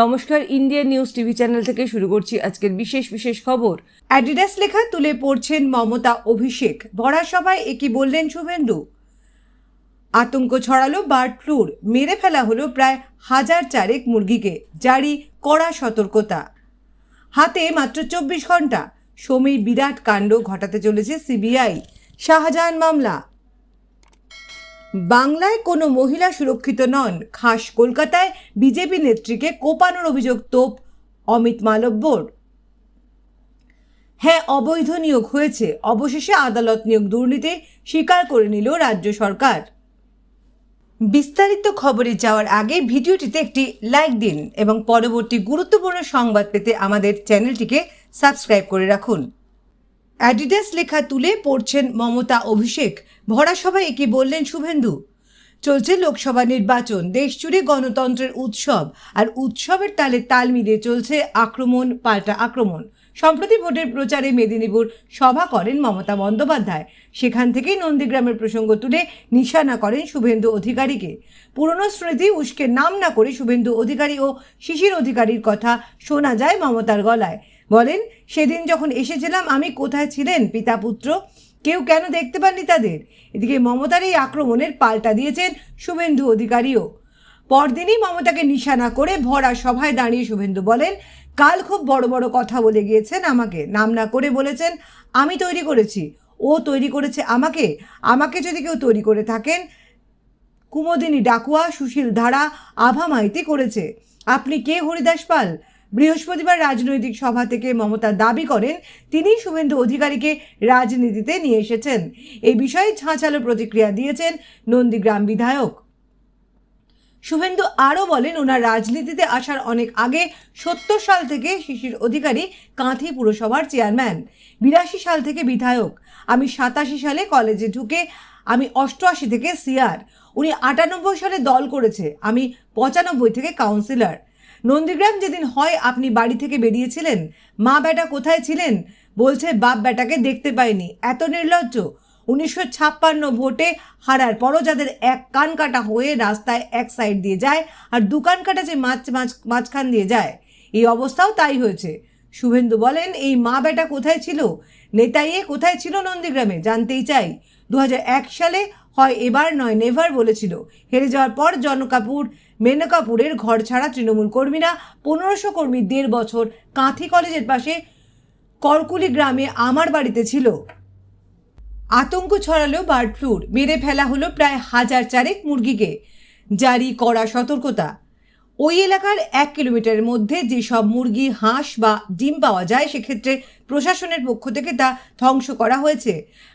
নমস্কার, Indian news TV channel থেকে শুরু করছি আজকের বিশেষ বিশেষ খবর। অ্যাডিডাস লেখা তুলে পড়ছেন মমতা অভিষেক। ভরা সভায় একই বললেন শুভেন্দু? আতঙ্ক ছড়ালো বার্ড ফ্লুর মেরে ফেলা হলো প্রায় হাজার চারেক মুরগিকে। জারি কড়া সতর্কতা। হাতে মাত্র চব্বিশ ঘণ্টা। সমীর বিরাট কাণ্ড ঘটাতে চলেছে সিবিআই। শাহজাহান মামলা। বাংলায় কোনো মহিলা সুরক্ষিত নন। খাস কলকাতায় বিজেপি নেত্রীকে কোপানোর অভিযোগ তোপ অমিত মালব্যর হ্যাঁ অবৈধ নিয়োগ হয়েছে। অবশেষে আদালত নিয়োগ দুর্নীতি স্বীকার করে নিল রাজ্য সরকার। বিস্তারিত খবরে যাওয়ার আগে ভিডিওটিতে একটি লাইক দিন এবং পরবর্তী গুরুত্বপূর্ণ সংবাদ পেতে আমাদের চ্যানেলটিকে সাবস্ক্রাইব করে রাখুন। অ্যাডিডাস লেখা তুলে পড়ছেন মমতা অভিষেক। ভরা সভায় একে বললেন, শুভেন্দু, চলছে লোকসভা নির্বাচন দেশ জুড়ে গণতন্ত্রের উৎসব, আর উৎসবের তালে তাল মিলিয়ে চলছে আক্রমণ, পাল্টা আক্রমণ। সম্প্রতি ভোটের প্রচারে মেদিনীপুর সভা করেন মমতা বন্দ্যোপাধ্যায়। সেখান থেকেই নন্দীগ্রামের প্রসঙ্গ তুলে নিশানা করেন শুভেন্দু অধিকারীকে। পুরনো স্মৃতি উস্কে নাম না করে শুভেন্দু অধিকারী ও শিশির অধিকারীর কথা শোনা যায় মমতার গলায়। বলেন, সেদিন যখন এসেছিলাম, আমি কোথায় ছিলেন, পিতা পুত্র? কেউ কেন দেখতে পাননি তাদের? এদিকে মমতার এই আক্রমণের পাল্টা দিয়েছেন শুভেন্দু অধিকারীও। পরদিনই মমতাকে নিশানা করে ভরা সভায় দাঁড়িয়ে শুভেন্দু বলেন, কাল খুব বড় বড় কথা বলে গিয়েছেন আমাকে। নাম না করে বলেছেন, আমি তৈরি করেছি। ও তৈরি করেছে আমাকে। আমাকে যদি কেউ তৈরি করে থাকেন, কুমোদিনী ডাকুয়া, সুশীল ধারা, আভা মাইতি করেছে। আপনি কে হরিদাস পাল? বৃহস্পতিবার রাজনৈতিক সভা থেকে মমতা দাবি করেন তিনি শুভেন্দু অধিকারীকে রাজনীতিতে নিয়ে এসেছেন। এই বিষয়ে ঝাঁঝালো প্রতিক্রিয়া দিয়েছেন নন্দীগ্রাম বিধায়ক। শুভেন্দু আরও বলেন, ওনার রাজনীতিতে আসার অনেক আগে সত্তর সাল থেকে শিশির অধিকারী কাঁথি পুরসভার চেয়ারম্যান, বিরাশি সাল থেকে বিধায়ক। আমি সাতাশি সালে কলেজে ঢুকে আমি অষ্টআশি থেকে সিআর। উনি আটানব্বই সালে দল করেছে। আমি পঁচানব্বই থেকে কাউন্সিলর। নন্দীগ্রাম যেদিন হয়, আপনি বাড়ি থেকে বেরিয়েছিলেন? মা বেটা কোথায় ছিলেন? বলছে, বাপ বেটাকে দেখতে পাইনি। এত নির্লজ্জ। উনিশশো ছাপ্পান্ন ভোটে হারার পরও যাদের এক কান কাটা হয়ে রাস্তায় এক সাইড দিয়ে যায় আর দু কান কাটা যে মাছ মাঝ মাঝখান দিয়ে যায়, এই অবস্থাও তাই হয়েছে। শুভেন্দু বলেন, এই মা বেটা কোথায় ছিল? নেতাইয়ে কোথায় ছিল নন্দীগ্রামে? জানতেই চাই। দু হাজার এক সালে হয়, এবার নয়, নেভার বলেছিল। হেরে যাওয়ার পর জনকাপুর মেনকাপুরের ঘর ছাড়া তৃণমূল কর্মীরা পনেরোশো কর্মী দেড় বছর কাঁথি কলেজের পাশে করকুলি গ্রামে আমার বাড়িতে ছিল। আতঙ্ক ছড়ালো বার্ড ফ্লুর মেরে ফেলা হলো প্রায় হাজার চারেক মুরগিকে। জারি করা সতর্কতা। ওই এলাকার এক কিলোমিটারের মধ্যে যেসব মুরগি, হাঁস বা ডিম পাওয়া যায়, সেক্ষেত্রে প্রশাসনের পক্ষ থেকে তা ধ্বংস করা হয়েছে।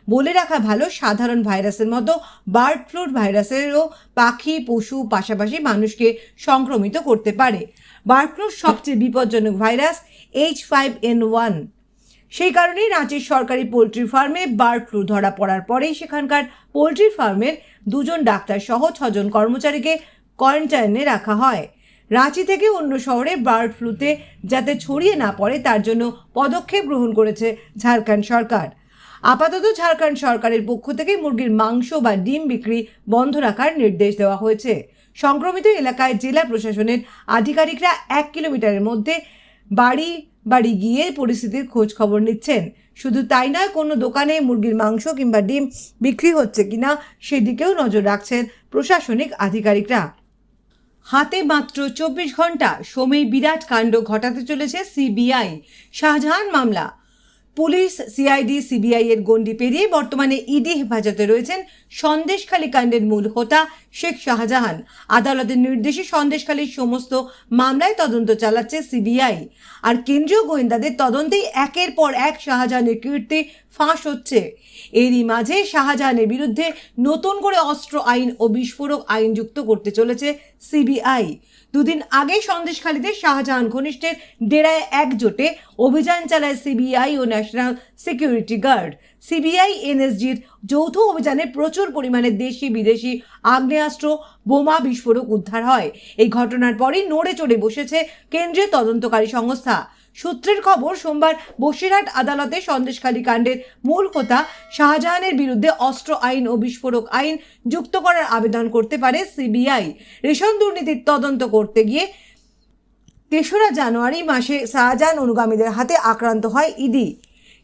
বলে রাখা ভালো, সাধারণ ভাইরাসের মতো বার্ড ফ্লুর ভাইরাসেরও পাখি, পশু পাশাপাশি মানুষকে সংক্রমিত করতে পারে। বার্ড ফ্লুর সবচেয়ে বিপজ্জনক virus H five N one. সেই কারণেই রাঁচির সরকারি পোলট্রি ফার্মে বার্ড ফ্লু ধরা পড়ার পরেই সেখানকার পোলট্রি ফার্মের দুজন ডাক্তার সহ ছজন কর্মচারীকে কোয়ারেন্টাইনে রাখা হয়। রাঁচি থেকে অন্য শহরে বার্ড ফ্লুতে যাতে ছড়িয়ে না পড়ে, তার জন্য পদক্ষেপ গ্রহণ করেছে ঝাড়খণ্ড সরকার। আপাতত ঝাড়খণ্ড সরকারের পক্ষ থেকে মুরগির মাংস বা ডিম বিক্রি বন্ধ রাখার নির্দেশ দেওয়া হয়েছে। সংক্রমিত এলাকায় জেলা প্রশাসনের আধিকারিকরা এক কিলোমিটারের মধ্যে বাড়ি বাড়ি গিয়ে পরিস্থিতির খোঁজ খবর নিচ্ছেন। শুধু তাই নয়, কোনো দোকানে মুরগির মাংস কিংবা ডিম বিক্রি হচ্ছে কিনা সেদিকেও নজর রাখছেন প্রশাসনিক আধিকারিকরা। হাতে মাত্র চব্বিশ ঘণ্টা সময় বিরাট কাণ্ড ঘটাতে চলেছে সিবিআই। শাহজাহান মামলা। পুলিশ, সিআইডি, সিবিআই এর গণ্ডি পেরিয়ে বর্তমানে ইডি হেফাজতে রয়েছেন সন্দেশখালী কাণ্ডের মূল হোতা শেখ শাহজাহান। আদালতের নির্দেশে সন্দেশখালীর সমস্ত মামলায় তদন্ত চালাচ্ছে সিবিআই। আর কেন্দ্রীয় গোয়েন্দাদের তদন্তেই একের পর এক শাহজাহানের কীর্তি ফাঁস হচ্ছে। এরই মাঝে শাহজাহানের বিরুদ্ধে নতুন করে অস্ত্র আইন ও বিস্ফোরক আইন যুক্ত করতে চলেছে সিবিআই। দুদিন আগে সন্দেশখালীতে শাহজাহান ঘনিষ্ঠের ডেরায় একজোটে অভিযান চালায় সিবিআই ও ন্যাশনাল সিকিউরিটি গার্ড। সিবিআই, এনএসজির যৌথ অভিযানে প্রচুর পরিমাণে দেশি বিদেশি আগ্নেয়াস্ত্র, বোমা বিস্ফোরক উদ্ধার হয়। এই ঘটনার পরই নড়ে চড়ে বসেছে কেন্দ্রীয় তদন্তকারী সংস্থা। সূত্রের খবর, সোমবার বসিরহাট আদালতে সন্দেশখালী কাণ্ডের মূল হোতা শাহজাহানের বিরুদ্ধে অস্ত্র আইন ও বিস্ফোরক আইন যুক্ত করার আবেদন করতে পারে সিবিআই। রেশন দুর্নীতির তদন্ত করতে গিয়ে তেসরা জানুয়ারি মাসে শাহজাহান অনুগামীদের হাতে আক্রান্ত হয় ইডি।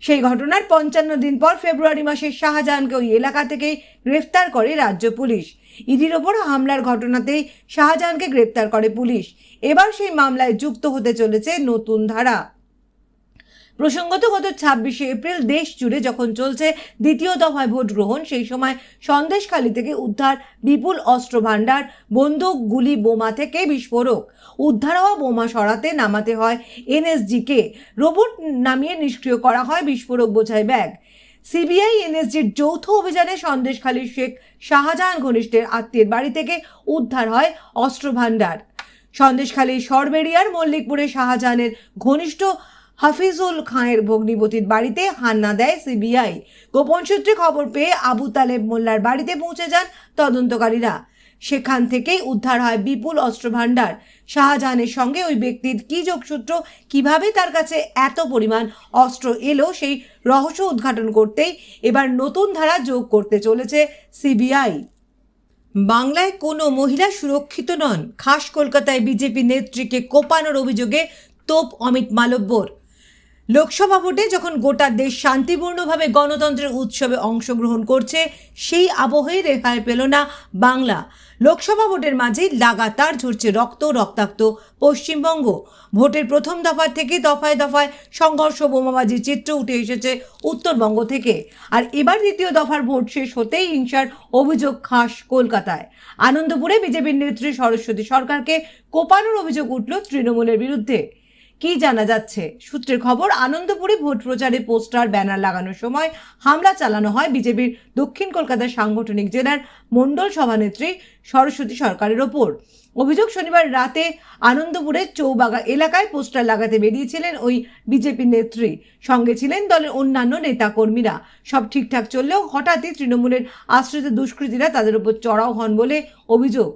সেই ঘটনার পঞ্চান্ন দিন পর ফেব্রুয়ারি মাসে শাহজাহানকে ওই এলাকা থেকে গ্রেফতার করে রাজ্য পুলিশ। ইডির ওপর হামলার ঘটনাতেই শাহজাহানকে গ্রেপ্তার করে পুলিশ। এবার সেই মামলায় যুক্ত হতে চলেছে নতুন ধারা। প্রসঙ্গত গত ছাব্বিশে এপ্রিল দেশ জুড়ে যখন চলছে দ্বিতীয় দফায় ভোট গ্রহণ, সেই সময় সন্দেশখালী থেকে উদ্ধার বিপুল অস্ত্র ভাণ্ডার বন্দুক, গুলি, বোমা থেকে বিস্ফোরক। উদ্ধার হওয়া বোমা সরাতে নামাতে হয় এনএসজিকে। রোবট নামিয়ে নিষ্ক্রিয় করা হয় বিস্ফোরক বোঝাই ব্যাগ। সিবিআই এনএসজির যৌথ অভিযানে সন্দেশখালীর শেখ শাহজাহান ঘনিষ্ঠের আত্মীয়ের বাড়ি থেকে উদ্ধার হয় অস্ত্র ভাণ্ডার সন্দেশখালী সরবেরিয়ার মল্লিকপুরে শাহজাহানের ঘনিষ্ঠ হাফিজুল খাঁয়ের ভগ্নিপতির বাড়িতে হান্না দেয় সিবিআই। গোপন সূত্রে খবর পেয়ে আবু তালেব মোল্লার বাড়িতে পৌঁছে যান তদন্তকারীরা। সেখান থেকেই উদ্ধার হয় বিপুল অস্ত্র ভাণ্ডার শাহজাহানের সঙ্গে ওই ব্যক্তির কী যোগসূত্র, কীভাবে তার কাছে এত পরিমাণ অস্ত্র এলো, সেই রহস্য উদ্ঘাটন করতেই এবার নতুন ধারা যোগ করতে চলেছে সিবিআই। বাংলায় কোনো মহিলা সুরক্ষিত নন। খাস কলকাতায় বিজেপি নেত্রীকে কোপানোর অভিযোগে তোপ অমিত মালব্যর। লোকসভা ভোটে যখন গোটা দেশ শান্তিপূর্ণভাবে গণতন্ত্রের উৎসবে অংশগ্রহণ করছে, সেই আবহেই রেহাই পেল না বাংলা। লোকসভা ভোটের মাঝেই লাগাতার ঝরছে রক্ত, রক্তাক্ত পশ্চিমবঙ্গ। ভোটের প্রথম দফার থেকে দফায় দফায় সংঘর্ষ, বোমাবাজির চিত্র উঠে এসেছে উত্তরবঙ্গ থেকে। আর এবার দ্বিতীয় দফার ভোট শেষ হতেই হিংসার অভিযোগ খাস কলকাতায়। আনন্দপুরে বিজেপির নেত্রী সরস্বতী সরকারকে কোপানোর অভিযোগ উঠল তৃণমূলের বিরুদ্ধে। কি জানা যাচ্ছে? সূত্রের খবর, আনন্দপুরে ভোট প্রচারে পোস্টার, ব্যানার লাগানোর সময় হামলা চালানো হয় বিজেপির দক্ষিণ কলকাতার সাংগঠনিক জেলার মণ্ডল সভানেত্রী সরস্বতী সরকারের ওপর। অভিযোগ, শনিবার রাতে আনন্দপুরের চৌবাগা এলাকায় পোস্টার লাগাতে বেরিয়েছিলেন ওই বিজেপি নেত্রী। সঙ্গে ছিলেন দলের অন্যান্য নেতাকর্মীরা। সব ঠিকঠাক চললেও হঠাৎই তৃণমূলের আশ্রিত দুষ্কৃতীরা তাদের উপর চড়াও হন বলে অভিযোগ।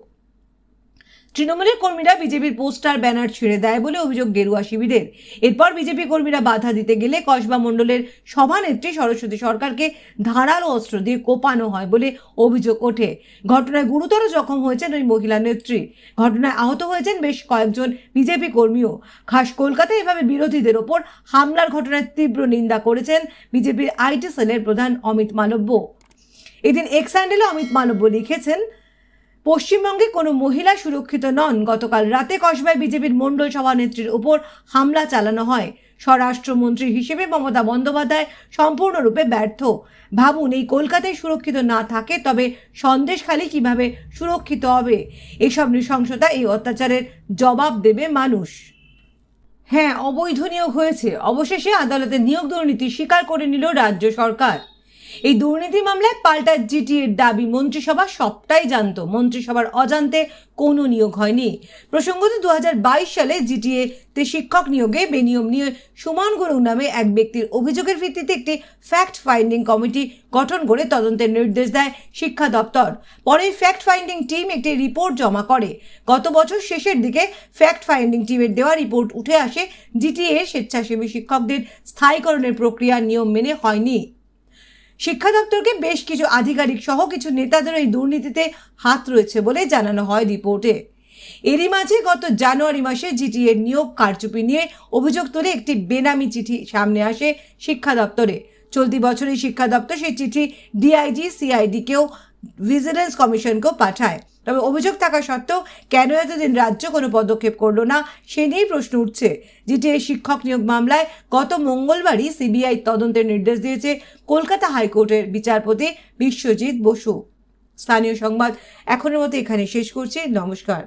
তৃণমূলের কর্মীরা বিজেপির পোস্টার, ব্যানার ছেড়ে দেয় বলে অভিযোগ গেরুয়া শিবিরের। এরপর বিজেপি কর্মীরা বাধা দিতে গেলে কসবা মণ্ডলের সভানেত্রী সরস্বতী সরকারকে ধারালো অস্ত্র দিয়ে কোপানো হয় বলে অভিযোগ ওঠে। ঘটনায় গুরুতর জখম হয়েছেন ওই মহিলা নেত্রী। ঘটনায় আহত হয়েছেন বেশ কয়েকজন বিজেপি কর্মীও। খাস কলকাতায় এভাবে বিরোধীদের ওপর হামলার ঘটনায় তীব্র নিন্দা করেছেন বিজেপির আইটি সেলের প্রধান অমিত মালব্য এদিন এক্স হ্যান্ডেলে অমিত মালব্য লিখেছেন পশ্চিমবঙ্গে কোনো মহিলা সুরক্ষিত নন। গতকাল রাতে কসবায় বিজেপির মণ্ডল সভানেত্রীর উপর হামলা চালানো হয়। স্বরাষ্ট্রমন্ত্রী হিসেবে মমতা বন্দ্যোপাধ্যায় সম্পূর্ণরূপে ব্যর্থ। ভাবুন, এই কলকাতায় সুরক্ষিত না থাকে, তবে সন্দেশখালি কীভাবে সুরক্ষিত হবে? এসব নৃশংসতা, এই অত্যাচারের জবাব দেবে মানুষ। হ্যাঁ অবৈধ নিয়োগ হয়েছে। অবশেষে আদালতে নিয়োগ দুর্নীতি স্বীকার করে নিল রাজ্য সরকার। এই দুর্নীতি মামলায় পাল্টা জিটিএর দাবি। মন্ত্রিসভা সবটাই জানতো। মন্ত্রিসভার অজান্তে কোনো নিয়োগ হয়নি। প্রসঙ্গত দু হাজার বাইশ সালে জিটিএ তে শিক্ষক নিয়োগে বেনিয়ম নিয়ে সুমন গুরুং নামে এক ব্যক্তির অভিযোগের ভিত্তিতে একটি ফ্যাক্ট ফাইন্ডিং কমিটি গঠন করে তদন্তের নির্দেশ দেয় শিক্ষা দপ্তর। পরে ফ্যাক্ট ফাইন্ডিং টিম একটি রিপোর্ট জমা করে। গত বছর শেষের দিকে ফ্যাক্ট ফাইন্ডিং টিমের দেওয়া রিপোর্ট উঠে আসে। জিটিএ স্বেচ্ছাসেবী শিক্ষকদের স্থায়ীকরণের প্রক্রিয়া নিয়ম মেনে হয়নি। শিক্ষা দপ্তরকে বেশ কিছু আধিকারিক সহ কিছু নেতাদের এই দুর্নীতিতে হাত রয়েছে বলে জানানো হয় রিপোর্টে। এরই মাঝে গত জানুয়ারি মাসে জিটিএর নিয়োগ কারচুপি নিয়ে অভিযোগ তুলে একটি বেনামি চিঠি সামনে আসে শিক্ষা দপ্তরে। চলতি বছরই শিক্ষা দপ্তর সেই চিঠি ডিআইজি সিআইডিকেও ভিজিলেন্স কমিশনকেও পাঠায়। তবে অভিযোগ থাকা সত্ত্বেও কেন এতদিন রাজ্য কোনো পদক্ষেপ করল না, সে নিয়েই প্রশ্ন উঠছে। জিটিএ শিক্ষক নিয়োগ মামলায় গত মঙ্গলবারই সিবিআই তদন্তের নির্দেশ দিয়েছে কলকাতা হাইকোর্টের বিচারপতি বিশ্বজিৎ বসু। স্থানীয় সংবাদ এখনের মতো এখানে শেষ করছি। নমস্কার।